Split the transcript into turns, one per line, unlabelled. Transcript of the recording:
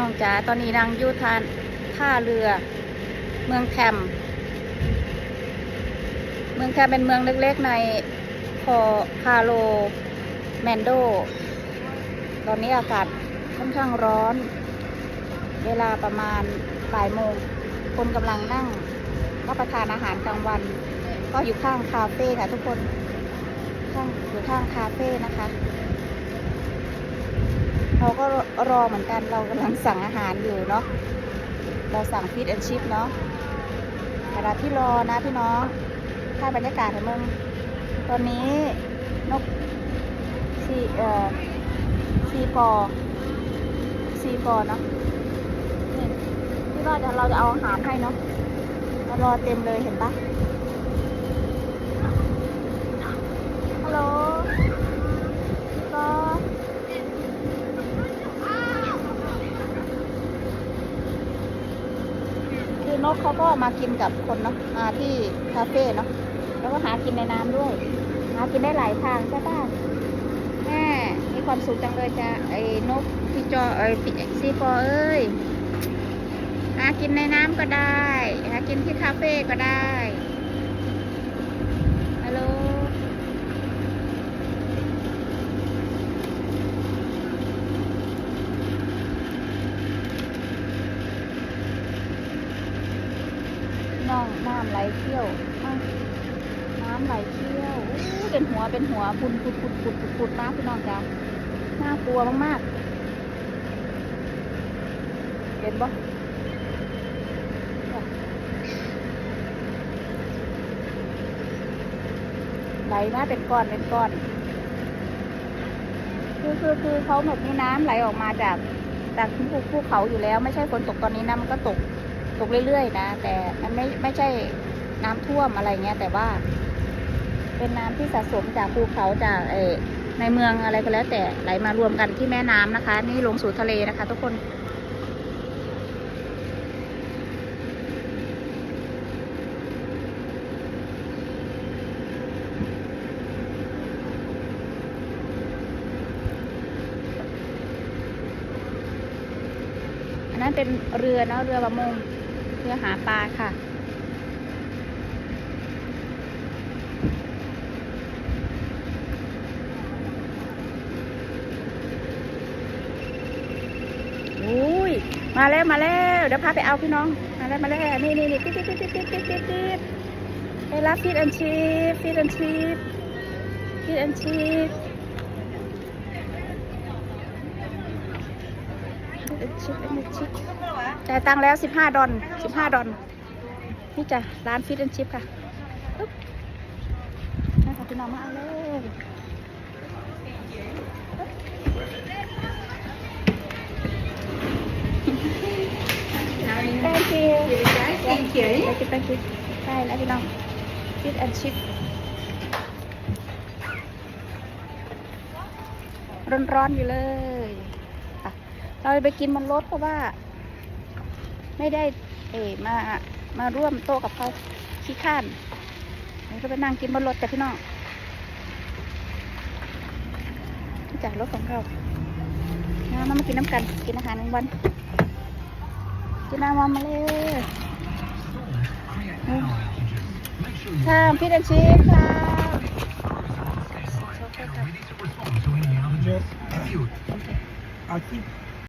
น้องจ๋า ตอนนี้นางอยู่ทานท่าเรือ เมืองแคม เมืองแคมเป็นเมืองเล็กๆในพอพาโลแมนโด ตอนนี้อากาศค่อนข้างร้อน เวลาประมาณบ่ายโมง คนกำลังนั่งรับประทานอาหารกลางวัน ก็อยู่ข้างคาเฟ่ค่ะทุกคน ข้างอยู่ข้างคาเฟ่นะคะ รอเหมือนกันเรากำลังสั่งอาหารอยู่เนาะเราสั่งฟิตแอนชิพเนาะขณะที่รอนะพี่น้องถ่าบรรยากาศให้มึงตอนนี้นกซีเอ่อซีฟอซีฟอเนาะนี่ที่ว่าจะเราจะเอาอาหารให้เนาะมารอเต็มเลยเห็นปะฮัลโหลพี่ก็คือ นกเขาก็มากินกับคนเนาะมาที่คาเฟ่เนาะแล้วก็หากินในน้ำด้วย หากินได้หลายทางใช่ป่ะแม่มีความสุขจังเลยจ้ะไอ้นกพี่จอไอ้พี่ซีฟอเอ้ยหากินในน้ำก็ได้ หากินที่คาเฟ่ก็ได้ฮัลโหล น้องน้ำไหลเที่ยวน้ำไหลเที่ยวเป็นหัวเป็นหัวปุนปุดปุดปุดปุดปุดมากพี่น้องจ้ะน่ากลัวมากๆเห็นปะไหลมาเป็นก้อนเป็นก้อนคือคือคือเขาแบบนี้น้ำไหลออกมาจากจากภูภูเขาอยู่แล้ว ไม่ใช่ฝนตกตอนนี้นะมันก็ตก ตกเรื่อยๆนะ แต่มันไม่ไม่ใช่น้ำท่วมอะไรเงี้ย แต่ว่า เป็นน้ำที่สะสมจากภูเขาจากเอในเมืองอะไรก็แล้ว แต่ไหลมารวมกันที่แม่น้ำนะคะ นี่ลงสู่ทะเลนะคะ ทุกคนอันนั้นเป็นเรือนะเรือประมง เรือหาปลาค่ะ อุ้ย มาแล้วมาแล้ว เดี๋ยวพาไปเอาพี่น้อง มาแล้วมาแล้ว นี่นี่นี่ติ๊ดติ๊ดติ๊ดติ๊ดติ๊ดติ๊ดติ๊ดไปรับฟิตแอนชีฟฟิตแอนชีฟฟิตแอนชีฟ ฟิตแอนชีฟฟิตแอนชีฟจ่ายตังค์แล้วสิบห้าดอลสิบห้าดอลนี่จ้ะร้านฟิตแอนชิพค่ะปึ๊บนี่ค่ะพี่น้องมาเอาเลย Thank you
Thank you.
Thank you Thank you ได้แล้วพี่น้องฟิตแอนชิพร้อนๆอยู่เลยอะ เราไปกินบนรถเพราะว่า ไม่ได้เอมามาร่วมโต๊ะกับเขาขี้ข้านเราจะไปนั่งกินบนรถแต่พี่น้องนี่จากรถของเราน้ำมากินน้ำกัน กินอาหารกลางวัน กินน้ำมันมาเลยค่ะพี่ดันชีสค่ะ
Just, I keep